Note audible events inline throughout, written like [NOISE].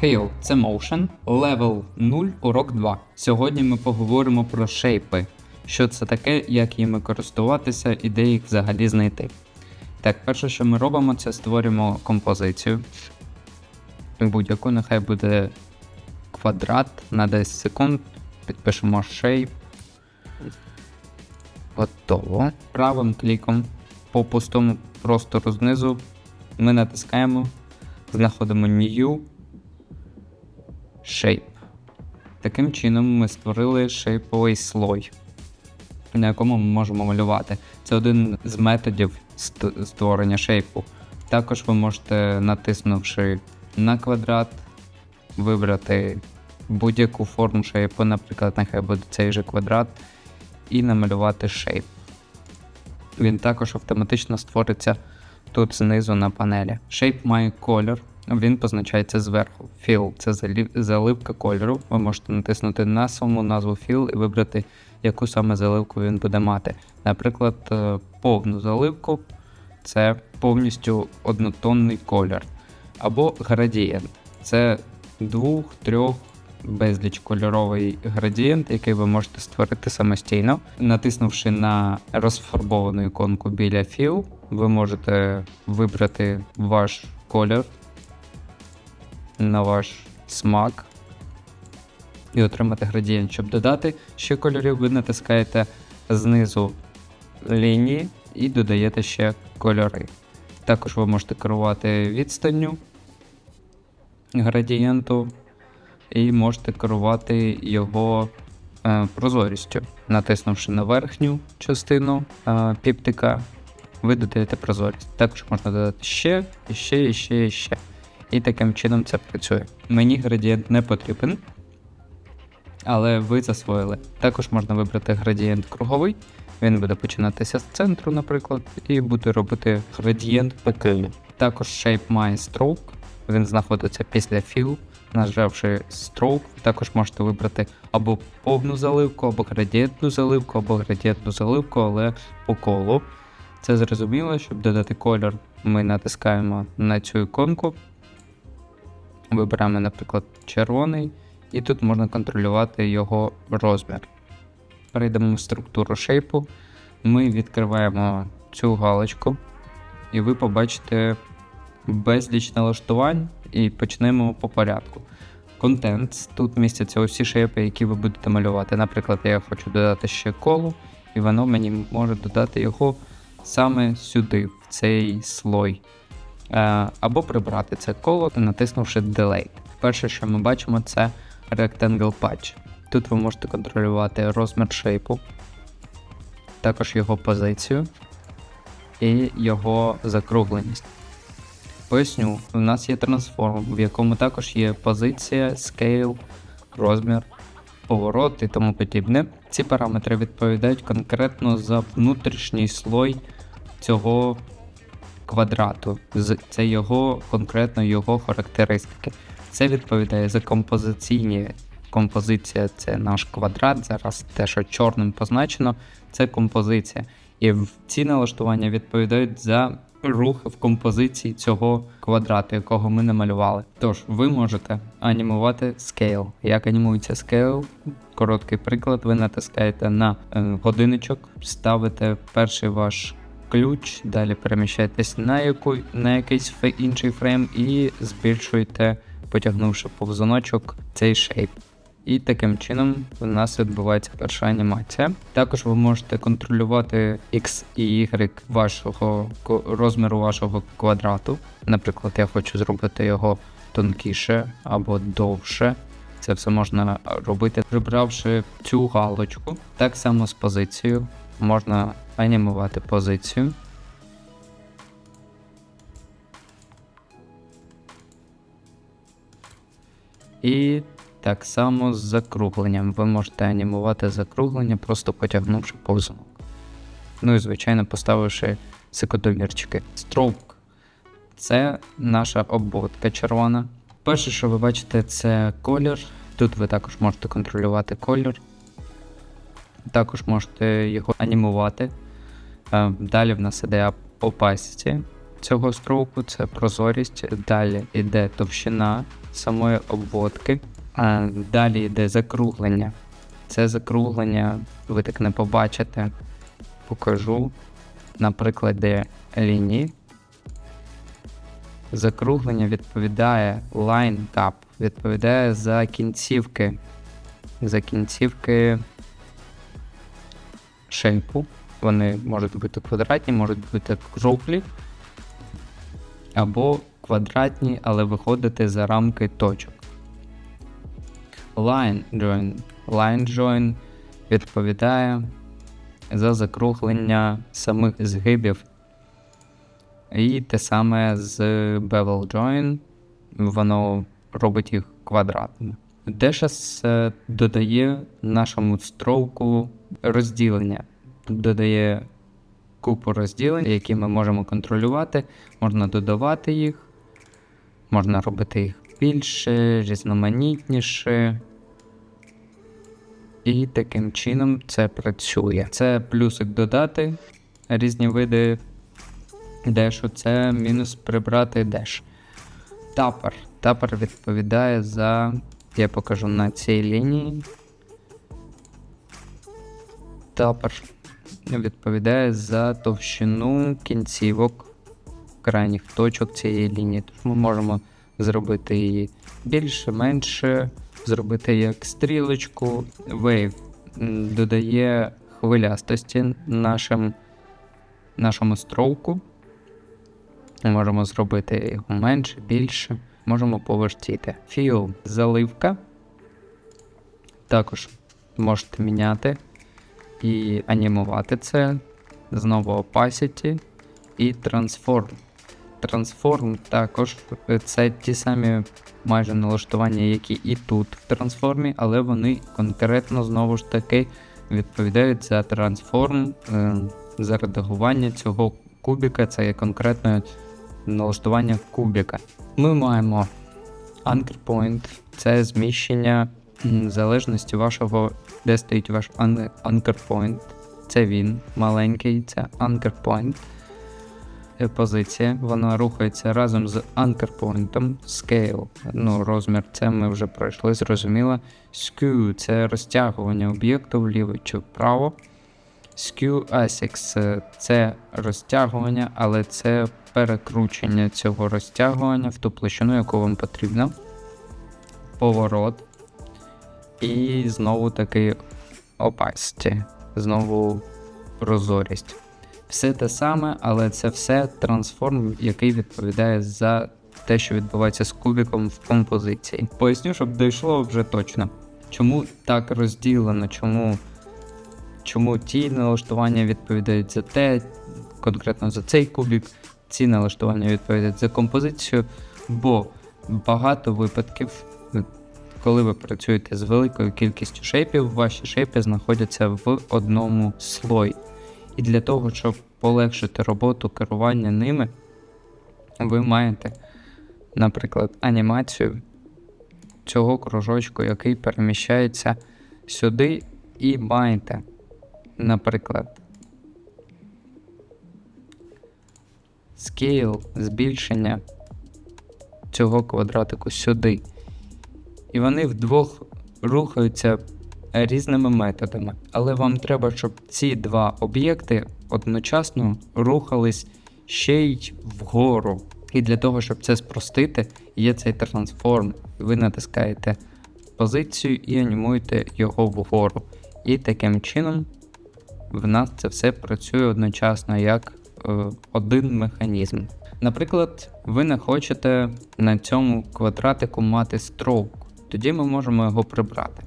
Хейл, це Motion, Level 0, урок 2. Сьогодні ми поговоримо про шейпи. Що це таке, як їми користуватися і де їх взагалі знайти. Так, перше, що ми робимо, це створюємо композицію. Будь-яку, нехай буде квадрат на 10 секунд. Підпишемо shape. Готово. Правим кліком по пустому простору знизу ми натискаємо, знаходимо New Shape. Таким чином ми створили шейповий слой, на якому ми можемо малювати. Це один з методів ст- створення шейпу. Також ви можете, натиснувши на квадрат, вибрати будь-яку форму шейпу, наприклад, нехай буде цей же квадрат, і намалювати шейп. Він також автоматично створиться тут знизу на панелі. Shape має колір, він позначається зверху. Fill це заливка кольору. Ви можете натиснути на саму назву Fill і вибрати, яку саме заливку він буде мати. Наприклад, е, повну заливку це повністю однотонний колір. Або градієнт це двох, трьох, безліч кольоровий градієнт, який ви можете створити самостійно. Натиснувши на розфарбовану іконку біля Fill, ви можете вибрати ваш колір на ваш смак і отримати градієнт. Щоб додати ще кольорів, ви натискаєте знизу лінії і додаєте ще кольори. Також ви можете керувати відстанню градієнту і можете керувати його е, прозорістю. Натиснувши на верхню частину е, піптика, ви додаєте прозорість. Також можна додати ще, і ще, і ще, і ще. І таким чином це працює. Мені градієнт не потрібен, але ви засвоїли. Також можна вибрати градієнт круговий. Він буде починатися з центру, наприклад, і буде робити градієнт такий. Також shape має stroke, він знаходиться після fill. Нажавши stroke, також можете вибрати або повну заливку, або градієнтну заливку, або градієнтну заливку, але по колу. Це зрозуміло, щоб додати колір, ми натискаємо на цю іконку. Вибираємо, наприклад, червоний, і тут можна контролювати його розмір. Перейдемо в структуру шейпу. Ми відкриваємо цю галочку, і ви побачите безліч налаштувань і почнемо по порядку. Контент. Тут містяться усі шейпи, які ви будете малювати. Наприклад, я хочу додати ще коло, і воно мені може додати його саме сюди, в цей слой. Е, Або прибрати це коло, натиснувши Delete. Перше, що ми бачимо, це Rectangle Patch. Тут ви можете контролювати розмір шейпу, також його позицію і його закругленість. Поясню, у нас є трансформ, в якому також є позиція, scale, розмір, поворот і тому подібне. Ці параметри відповідають конкретно за внутрішній слой цього квадрату. Це його конкретно його характеристики. Це відповідає за композиційні. Композиція це наш квадрат. Зараз те, що чорним позначено, це композиція. І ці налаштування відповідають за рух в композиції цього квадрату, якого ми намалювали. Тож, ви можете анімувати scale. Як анімується scale? Короткий приклад. Ви натискаєте на е, годинничок, ставите перший ваш ключ, далі переміщаєтесь на, яку, на якийсь інший фрейм і збільшуєте, потягнувши повзуночок, цей шейп. І таким чином у нас відбувається перша анімація. Також ви можете контролювати X і Y вашого розміру вашого квадрату. Наприклад, я хочу зробити його тонкіше або довше. Це все можна робити, прибравши цю галочку. Так само з позицією. Можна анімувати позицію. І так само з закругленням. Ви можете анімувати закруглення, просто потягнувши повзунок. Ну і, звичайно, поставивши секундомірчики. Строк це наша обводка червона. Перше, що ви бачите, це колір. Тут ви також можете контролювати колір. Також можете його анімувати. Е, Далі в нас іде opacity. цього строку це прозорість. Далі йде товщина самої обводки, а далі йде закруглення. Це закруглення ви так не побачите. Покажу на прикладі лінії. Закруглення відповідає line cap, відповідає за кінцівки. За кінцівки шейпу. Вони можуть бути квадратні, можуть бути круглі, або квадратні, але виходити за рамки точок. Line join. Line join відповідає за закруглення самих згибів. І те саме з Bevel Join, воно робить їх квадратними. Dashes е, додає нашому строку розділення. Додає купу розділень, які ми можемо контролювати. Можна додавати їх, можна робити їх більше, різноманітніше. І таким чином це працює. Це плюсик додати різні види дешу, це мінус прибрати деш. Тапер. Тапер відповідає за. Я покажу на цій лінії. Тапер відповідає за товщину кінцівок крайніх точок цієї лінії. Тож ми можемо зробити її більше, менше, зробити як стрілочку. Wave додає хвилястості нашим, нашому строку. Ми можемо зробити його менше, більше, можемо повертіти. Fill – заливка. Також можете міняти і анімувати це. Знову opacity і transform. Transform також це ті самі майже налаштування, які і тут в трансформі, але вони конкретно знову ж таки відповідають за трансформ, е, за редагування цього кубіка. Це є конкретне налаштування кубіка. Ми маємо anchor point, це зміщення залежності вашого, де стоїть ваш anchor point. Це він маленький, це anchor point. Е, Позиція, вона рухається разом з point, scale, ну, розмір, це ми вже пройшли, зрозуміло. Skew це розтягування об'єкту вліво чи вправо. Skew е, це розтягування, але це перекручення цього розтягування в ту площину, яку вам потрібно. Поворот. І знову таки opacity. Знову прозорість. Все те саме, але це все трансформ, який відповідає за те, що відбувається з кубіком в композиції. Поясню, щоб дійшло вже точно. Чому так розділено, чому чому ті налаштування відповідають за те, конкретно за цей кубік, ці налаштування відповідають за композицію, бо багато випадків, коли ви працюєте з великою кількістю шейпів, ваші шейпи знаходяться в одному слої. І для того, щоб полегшити роботу керування ними, ви маєте, наприклад, анімацію цього кружочку, який переміщається сюди, і маєте, наприклад, scale, збільшення цього квадратику сюди. І вони вдвох рухаються різними методами. Але вам треба, щоб ці два об'єкти одночасно рухались ще й вгору. І для того, щоб це спростити, є цей трансформ. Ви натискаєте позицію і анімуєте його вгору. І таким чином в нас це все працює одночасно як е, один механізм. Наприклад, ви не хочете на цьому квадратику мати строк, тоді ми можемо його прибрати.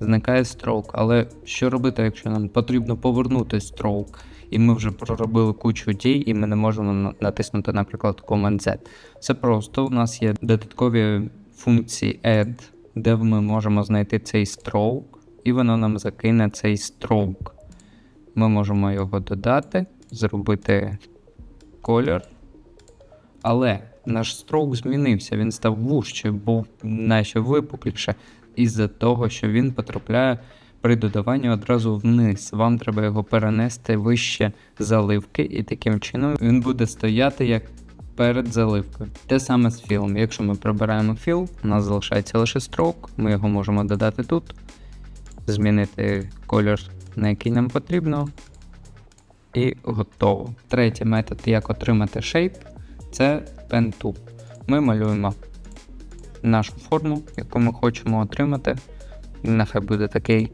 Зникає строк, але що робити, якщо нам потрібно повернути строк, і ми вже проробили кучу дій, і ми не можемо натиснути, наприклад, Command-Z. Це просто у нас є додаткові функції add, де ми можемо знайти цей stroke, і воно нам закине цей stroke. Ми можемо його додати, зробити колір. Але наш строк змінився, він став вужче, був наче випукліше, із-за того, що він потрапляє при додаванні одразу вниз. Вам треба його перенести вище заливки, і таким чином він буде стояти як перед заливкою. Те саме з філом. Якщо ми прибираємо філ, у нас залишається лише строк, ми його можемо додати тут, змінити колір, на який нам потрібно, і готово. Третій метод, як отримати шейп, це Pen Tool. Ми малюємо нашу форму, яку ми хочемо отримати. Нехай буде такий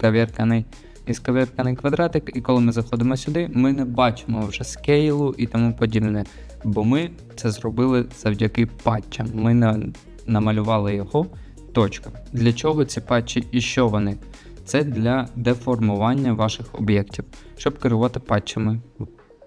кав'ярканий і сковерканий квадратик, і коли ми заходимо сюди, ми не бачимо вже скейлу і тому подібне. Бо ми це зробили завдяки патчам. Ми на, намалювали його точка. Для чого ці патчі і що вони? Це для деформування ваших об'єктів, щоб керувати патчами.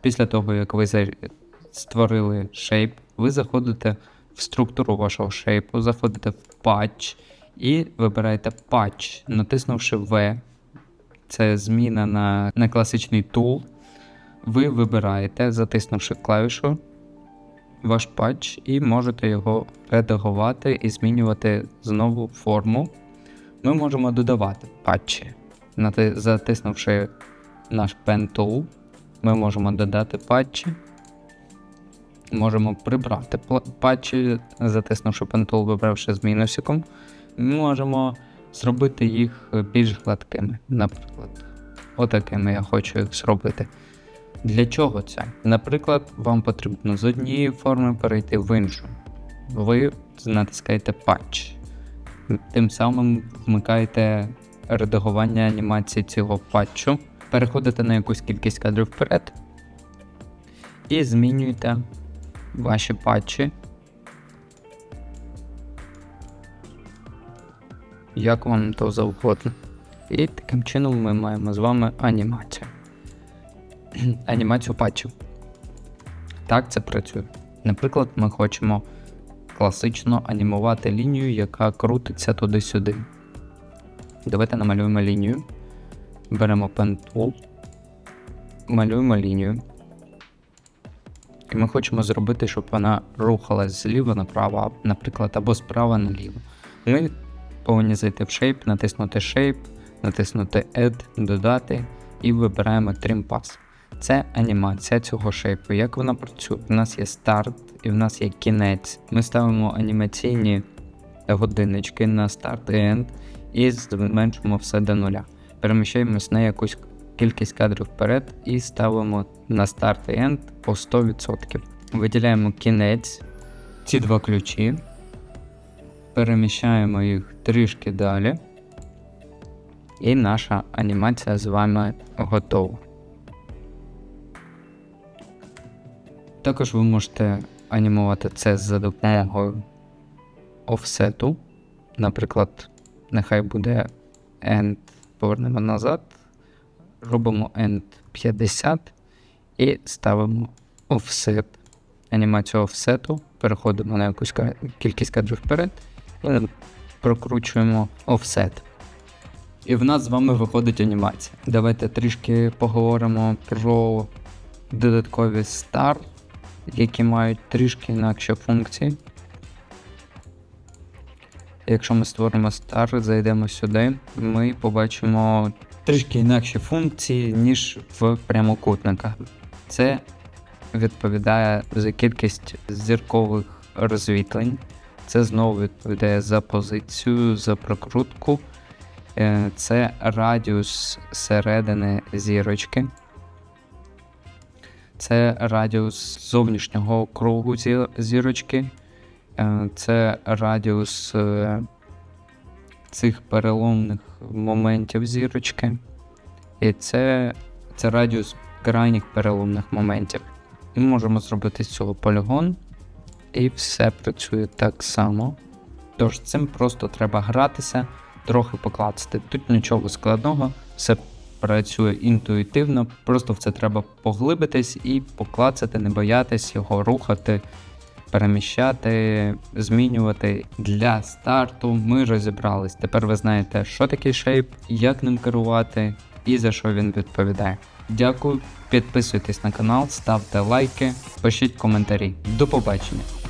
Після того, як ви створили шейп, ви заходите в структуру вашого шейпу, заходите в патч і вибираєте патч, натиснувши V, це зміна на, на класичний тул. Ви вибираєте, затиснувши клавішу, ваш патч, і можете його редагувати і змінювати знову форму. Ми можемо додавати патчі. Нати- Затиснувши наш Pen Tool, ми можемо додати патчі. Можемо прибрати патчі, затиснувши Pen вибравши з мінусиком. Ми можемо зробити їх більш гладкими, наприклад. Отакими я хочу їх зробити. Для чого це? Наприклад, вам потрібно з однієї форми перейти в іншу. Ви натискаєте патч. Тим самим вмикаєте редагування анімації цього патчу, переходите на якусь кількість кадрів вперед і змінюєте ваші патчі. Як вам то завгодно. І таким чином ми маємо з вами анімацію. [CLEARS THROAT] Анімацію патчів. Так це працює. Наприклад, ми хочемо класично анімувати лінію, яка крутиться туди-сюди. Давайте намалюємо лінію. Беремо Pen Tool, малюємо лінію. І ми хочемо зробити, щоб вона рухалась зліва направо, наприклад, або справа наліво. Ми повинні зайти в Shape, натиснути Shape, натиснути Add, додати і вибираємо Trim Pass. Це анімація цього шейпу. Як вона працює? У нас є старт і в нас є кінець. Ми ставимо анімаційні годиннички на старт і end і зменшимо все до нуля. Переміщаємось на якусь кількість кадрів вперед і ставимо на старт і end по 100%. Виділяємо кінець, ці два ключі, переміщаємо їх трішки далі. І наша анімація з вами готова. Також ви можете анімувати це за допомогою офсету. Наприклад, нехай буде end, повернемо назад, робимо end 50 і ставимо offset. Анімацію офсету, переходимо на якусь кількість кадрів вперед і прокручуємо offset. І в нас з вами виходить анімація. Давайте трішки поговоримо про додаткові стар, які мають трішки інакші функції. Якщо ми створимо стар, зайдемо сюди, ми побачимо трішки інакші функції, ніж в прямокутниках. Це відповідає за кількість зіркових розвітлень. Це знову відповідає за позицію, за прокрутку. Е, Це радіус середини зірочки. Це радіус зовнішнього кругу зірочки. Е, Це радіус е, цих переломних моментів зірочки. І це, це радіус крайніх переломних моментів. Ми можемо зробити з цього полігон, і все працює так само. Тож цим просто треба гратися, трохи поклацати. Тут нічого складного, все працює інтуїтивно, просто в це треба поглибитись і поклацати, не боятись його рухати, переміщати, змінювати. Для старту ми розібрались. Тепер ви знаєте, що таке шейп, як ним керувати і за що він відповідає. Дякую, підписуйтесь на канал, ставте лайки, пишіть коментарі. До побачення!